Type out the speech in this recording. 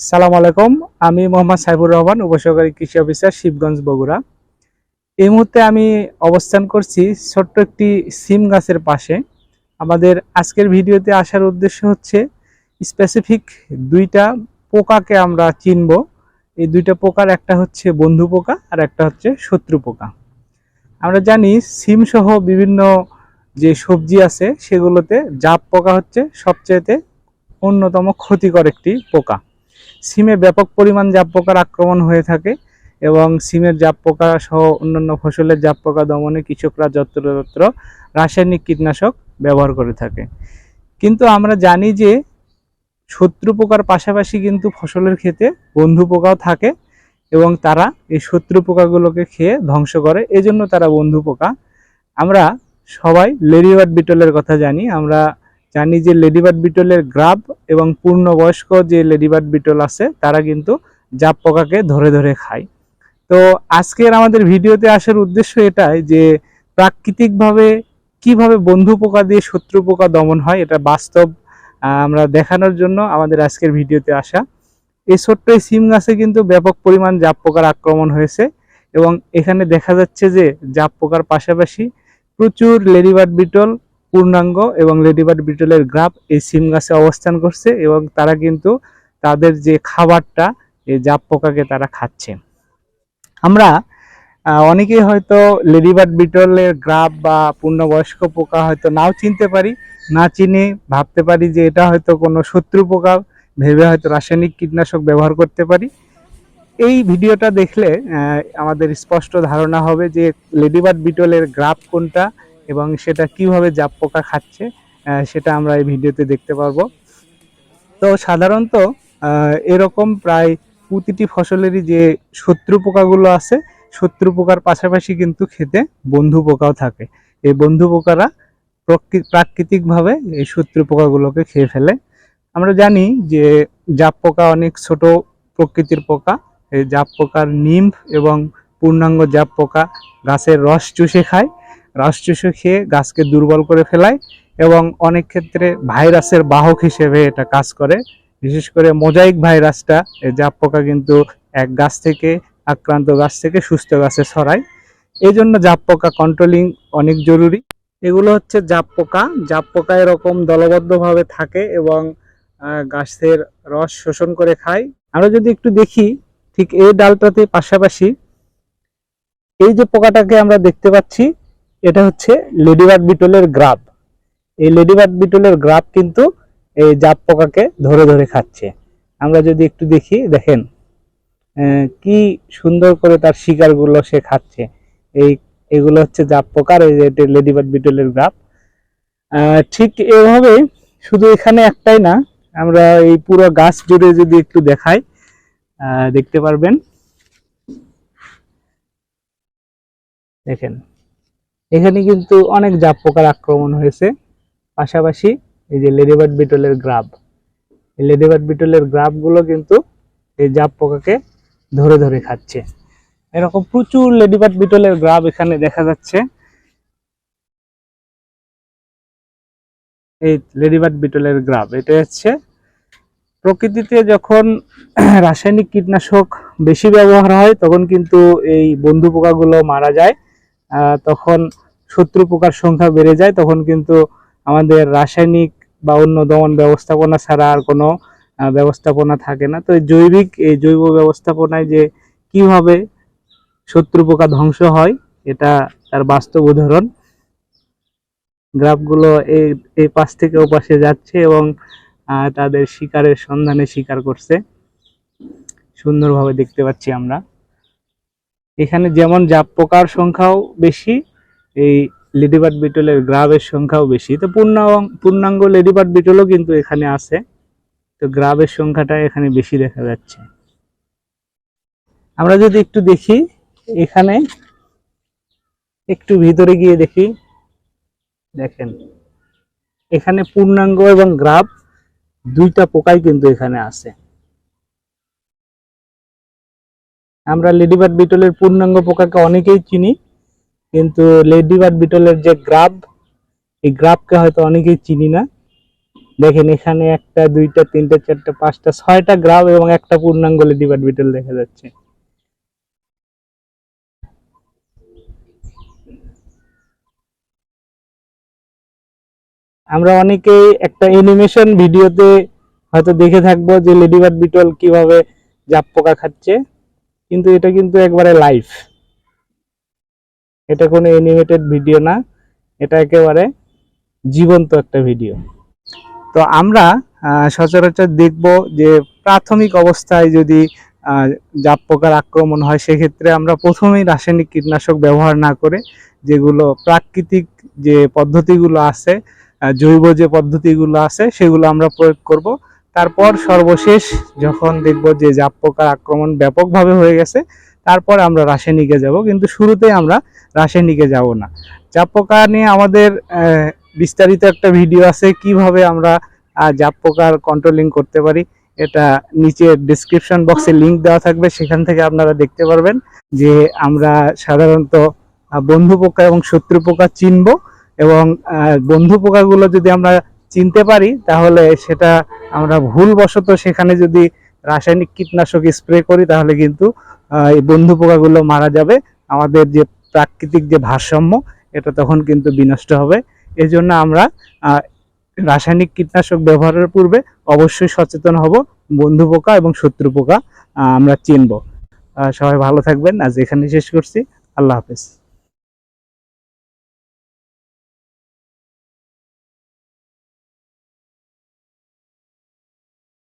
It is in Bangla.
সালাম আলাইকুম। আমি মোহাম্মদ সাইবুর রহমান, উপসহকারী কৃষি অফিসার শিবগঞ্জ বগুড়া। এই মুহূর্তে আমি অবস্থান করছি ছোট্ট একটি সিম গাছের পাশে। আমাদের আজকের ভিডিওতে আসার উদ্দেশ্য হচ্ছে স্পেসিফিক দুইটা পোকাকে আমরা চিনব। এই দুইটা পোকার একটা হচ্ছে বন্ধু পোকা আর একটা হচ্ছে শত্রু পোকা। আমরা জানি সিম সহ বিভিন্ন যে সবজি আছে সেগুলোতে জাপ পোকা হচ্ছে সবচেয়েতে অন্যতম ক্ষতিকর একটি পোকা। সিমে ব্যাপক পরিমাণ জাপ পোকার আক্রমণ হয়ে থাকে এবং সিমের জাপ পোকা সহ অন্যান্য ফসলের জাপ পোকা দমনে কৃষকরা যত্রতত্র রাসায়নিক কীটনাশক ব্যবহার করে থাকে। কিন্তু আমরা জানি যে শত্রু পোকার পাশাপাশি কিন্তু ফসলের ক্ষেতে বন্ধু পোকাও থাকে এবং তারা এই শত্রু পোকাগুলোকে খেয়ে ধ্বংস করে। এজন্য তারা বন্ধু পোকা। আমরা সবাই লেডিবার্ড বিটলের কথা জানি। আমরা জানি যে লেডিবার্ড বিটলের গ্রাব এবং পূর্ণবয়স্ক যে লেডিবার্ড বিটল আছে, তারা কিন্তু জাপ পোকাকে ধরে ধরে খায়। তো আজকের আমাদের ভিডিওতে আসার উদ্দেশ্য এটাই যে প্রাকৃতিকভাবে কীভাবে বন্ধু পোকা দিয়ে শত্রু পোকা দমন হয়, এটা বাস্তব আমরা দেখানোর জন্য আমাদের আজকের ভিডিওতে আসা। এই ছোট্ট এই সিম গাছে কিন্তু ব্যাপক পরিমাণ জাপ পোকার আক্রমণ হয়েছে এবং এখানে দেখা যাচ্ছে যে জাপ পোকার পাশাপাশি প্রচুর লেডিবার্ড বিটল পূর্ণাঙ্গ এবং লেডিবার্ড বিটলের গ্রাফ এই সিম গাছে অবস্থান করছে এবং তারা কিন্তু তাদের যে খাবারটা, এই জাপ পোকাকে তারা খাচ্ছে। আমরা অনেকেই হয়তো লেডিবার্ড বিটলের গ্রাফ বা পূর্ণবয়স্ক পোকা হয়তো নাও চিনতে পারি, না চিনে ভাবতে পারি যে এটা হয়তো কোনো শত্রু পোকা, ভেবে হয়তো রাসায়নিক কীটনাশক ব্যবহার করতে পারি। এই ভিডিওটা দেখলে আমাদের স্পষ্ট ধারণা হবে যে লেডিবার্ড বিটলের গ্রাফ কোনটা এবং সেটা কীভাবে জাপ পোকা খাচ্ছে সেটা আমরা এই ভিডিওতে দেখতে পারব। তো সাধারণত এরকম প্রায় প্রতিটি ফসলেরই যে শত্রু পোকাগুলো আছে, শত্রু পোকার পাশাপাশি কিন্তু খেতে বন্ধু পোকাও থাকে। এই বন্ধু পোকারা প্রকৃ- প্রাকৃতিকভাবে এই শত্রু পোকাগুলোকে খেয়ে ফেলে। আমরা জানি যে জাপ পোকা অনেক ছোট প্রকৃতির পোকা। এই জাপ পোকার নিম্ফ এবং পূর্ণাঙ্গ জাপ পোকা গাছের রস চুষে খায়। চুষে খেয়ে গাছকে দুর্বল করে ফেলায় এবং অনেক ক্ষেত্রে ভাইরাসের বাহক হিসেবে এটা কাজ করে। বিশেষ করে মোজাইক ভাইরাসটা, এই জাপ পোকা কিন্তু এক গাছ থেকে, আক্রান্ত গাছ থেকে সুস্থ গাছে ছড়ায়। এই জন্য জাপ পোকা কন্ট্রোলিং অনেক জরুরি। এগুলো হচ্ছে জাপ পোকা জাপ পোকা এরকম দলবদ্ধভাবে থাকে এবং গাছের রস শোষণ করে খায়। আমরা যদি একটু দেখি, ঠিক এই ডালটাতে পাশাপাশি এই যে পোকাটাকে আমরা দেখতে পাচ্ছি এটা হচ্ছে লেডিবার্ড বিটলের গ্রাব এই লেডিবার্ড বিটলের গ্রাব কিন্তু এই জাপ পোকাকে ধরে ধরে খাচ্ছে। আমরা যদি একটু দেখি দেখেন কি সুন্দর করে তার শিকারগুলো সে খাচ্ছে। এই এগুলো হচ্ছে জাপ পোকার এই যে লেডিবার্ড বিটলের আহ, ঠিক এভাবে শুধু এখানে একটাই না আমরা এই পুরো গাছ জুড়ে যদি একটু দেখাই দেখতে পারবেন। দেখেন এখানে কিন্তু অনেক জাপ পোকার আক্রমণ হয়েছে। পাশাপাশি এই যে লেডিবার্ড বিটলের গ্রাব। এই লেডিবার্ড বিটলের গ্রাবগুলো কিন্তু এই জাপ পোকাকে ধরে ধরে খাচ্ছে। এরকম প্রচুর লেডিবার্ড বিটলের গ্রাব এখানে দেখা যাচ্ছে। এই লেডিবার্ড বিটলের গ্রাব, এটা হচ্ছে প্রকৃতিতে যখন রাসায়নিক কীটনাশক বেশি ব্যবহার হয়, তখন কিন্তু এই বন্ধু পোকাগুলো মারা যায়। তখন শত্রু পোকার সংখ্যা বেড়ে যায়, তখন কিন্তু আমাদের রাসায়নিক বা অন্য দমন ব্যবস্থাপনা ছাড়া আর কোনো ব্যবস্থাপনা থাকে না। তো জৈবিক, এই জৈব ব্যবস্থাপনায় যে কীভাবে শত্রু পোকা ধ্বংস হয়, এটা তার বাস্তব উদাহরণ। গ্রাফগুলো এই এই পাশ থেকে ও পাশে যাচ্ছে এবং তাদের শিকারের সন্ধানে শিকার করছে। সুন্দরভাবে দেখতে পাচ্ছি আমরা। এখানে যেমন জাপ পোকার সংখ্যাও বেশি এই লেডিবার্ড বিটলের গ্রাবের সংখ্যাও বেশি। তো পূর্ণাঙ্গ পূর্ণাঙ্গ লেডিবার্ড বিটলও কিন্তু এখানে আছে। তো গ্রাবের সংখ্যাটা এখানে বেশি দেখা যাচ্ছে। আমরা যদি একটু দেখি, এখানে একটু ভিতরে গিয়ে দেখি, দেখেন। এখানে পূর্ণাঙ্গ এবং গ্রাব দুইটা পোকাই কিন্তু এখানে আছে। আমরা লেডিবার্ড বিটলের পূর্ণাঙ্গ পোকাকে অনেকেই চিনি। কিন্তু লেডি লেডিবার্ড বিটলের যে গ্রাব এই গ্রাবকে হয়তো অনেকেই চিনি না। দেখেন এখানে একটা, দুইটা, তিনটা, চারটা, পাঁচটা, ছয়টা গ্রাম এবং একটা পূর্ণাঙ্গ লেডি লেডিবার্ড বিটল দেখা যাচ্ছে। আমরা অনেকেই একটা অ্যানিমেশন ভিডিওতে হয়তো দেখে থাকব যে লেডিবার্ড বিটল কীভাবে জাপ পোকা খাচ্ছে, কিন্তু এটা কিন্তু একবারে লাইভ এটা কোনো অ্যানিমেটেড ভিডিও না, এটা একেবারে জীবন্ত একটা ভিডিও তো আমরা সচরাচর দেখব যে প্রাথমিক অবস্থায় যদি জাপ পোকার আক্রমণ হয়, সেক্ষেত্রে আমরা প্রথমেই রাসায়নিক কীটনাশক ব্যবহার না করে যেগুলো প্রাকৃতিক যে পদ্ধতিগুলো আছে জৈব যে পদ্ধতিগুলো আছে, সেগুলো আমরা প্রয়োগ করব। তারপর সর্বশেষ যখন দেখব যে জাপ পোকার আক্রমণ ব্যাপকভাবে হয়ে গেছে তারপর আমরা রাসায়নিকে যাব, কিন্তু শুরুতেই আমরা রাসায়নিকে যাব না। জাপ পোকা নিয়ে আমাদের বিস্তারিত একটা ভিডিও আছে, কীভাবে আমরা জাপ পোকার কন্ট্রোলিং করতে পারি। এটা নিচে ডিসক্রিপশন বক্সে লিংক দেওয়া থাকবে, সেখান থেকে আপনারা দেখতে পারবেন যে আমরা সাধারণত বন্ধু পোকা এবং শত্রু পোকা চিনব এবং বন্ধু পোকাগুলো যদি আমরা চিনতে পারি, তাহলে সেটা আমরা ভুলবশত সেখানে যদি রাসায়নিক কীটনাশক স্প্রে করি, তাহলে কিন্তু এই বন্ধু পোকাগুলো মারা যাবে। আমাদের যে প্রাকৃতিক যে ভারসাম্য, এটা তখন কিন্তু বিনষ্ট হবে। এই জন্য আমরা রাসায়নিক কীটনাশক ব্যবহারের পূর্বে অবশ্যই সচেতন হব। বন্ধু পোকা এবং শত্রু পোকা আমরা চিনব। সবাই ভালো থাকবেন। আজ এখানে শেষ করছি। আল্লাহ হাফেজ।